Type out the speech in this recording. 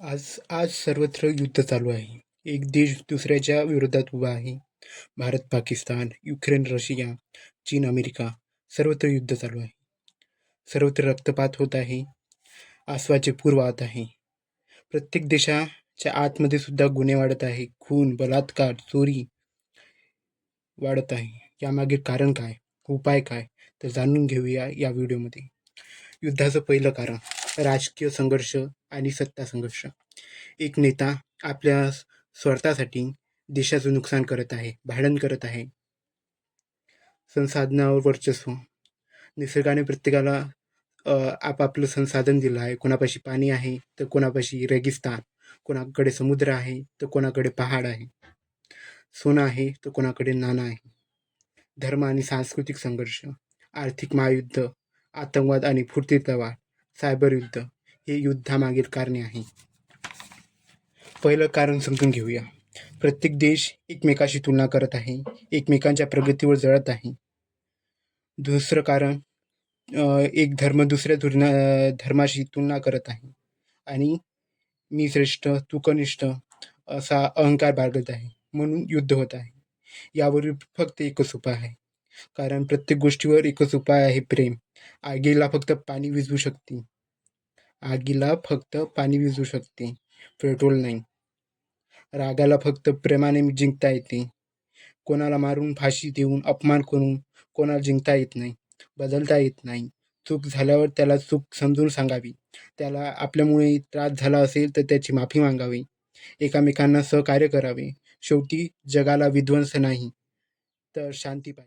आज आज सर्वत्र युद्ध चालू आहे. एक देश दुसऱ्याच्या विरोधात उभा आहे. भारत पाकिस्तान युक्रेन रशिया चीन अमेरिका सर्वत्र युद्ध चालू आहे. सर्वत्र रक्तपात होत आहे. आसवाचे पूर वाहत आहे. प्रत्येक देशाच्या आतमध्ये सुद्धा गुन्हे वाढत आहे. खून बलात्कार चोरी वाढत आहे. यामागे कारण काय? उपाय काय? तर जाणून घेऊया या व्हिडिओमध्ये. युद्धाचं पहिलं कारण राजकीय संघर्ष आणि सत्ता संघर्ष. एक नेता आपल्या स्वार्थासाठी देशाचं नुकसान करत आहे भांडण करत आहे. संसाधनावर वर्चस्व. निसर्गाने प्रत्येकाला आपापलं संसाधन दिलं आहे. कोणापाशी पाणी आहे तर कोणापाशी रेगिस्तान. कोणाकडे समुद्र आहे तर कोणाकडे पहाड आहे. सोनं आहे तर कोणाकडे नाणं आहे. धर्म आणि सांस्कृतिक संघर्ष. आर्थिक महायुद्ध आतंकवाद आणि फुटीरतावाद सायबर युद्ध. हे युद्धामागील कारणे आहे. पहिलं कारण समजून घेऊया. प्रत्येक देश एकमेकाशी तुलना करत आहे एकमेकांच्या प्रगतीवर जळत आहे. दुसरं कारण एक धर्म दुसऱ्या तुलना धर्माशी तुलना करत आहे. आणि मी श्रेष्ठ तू कनिष्ठ असा अहंकार बाळगत आहे म्हणून युद्ध होत आहे. यावरील फक्त एकच उपाय आहे. कारण प्रत्येक गोष्टीवर एकच उपाय आहे प्रेम. आगीला फक्त पाणी विझवू शकते. आगीला फक्त पाणी विझवू शकते. पेट्रोल नाही. रागाला फक्त प्रेमाने जिंकता येते. कोणाला मारून फाशी देऊन अपमान करून कोणाला जिंकता येत नाही बदलता येत नाही. चूक झाल्यावर त्याला चूक समजून सांगावी. त्याला आपल्यामुळे त्रास झाला असेल तर त्याची माफी मागावी. एकामेकांना सहकार्य करावे. शेवटी जगाला विध्वंस नाही तर शांती पाहिजे.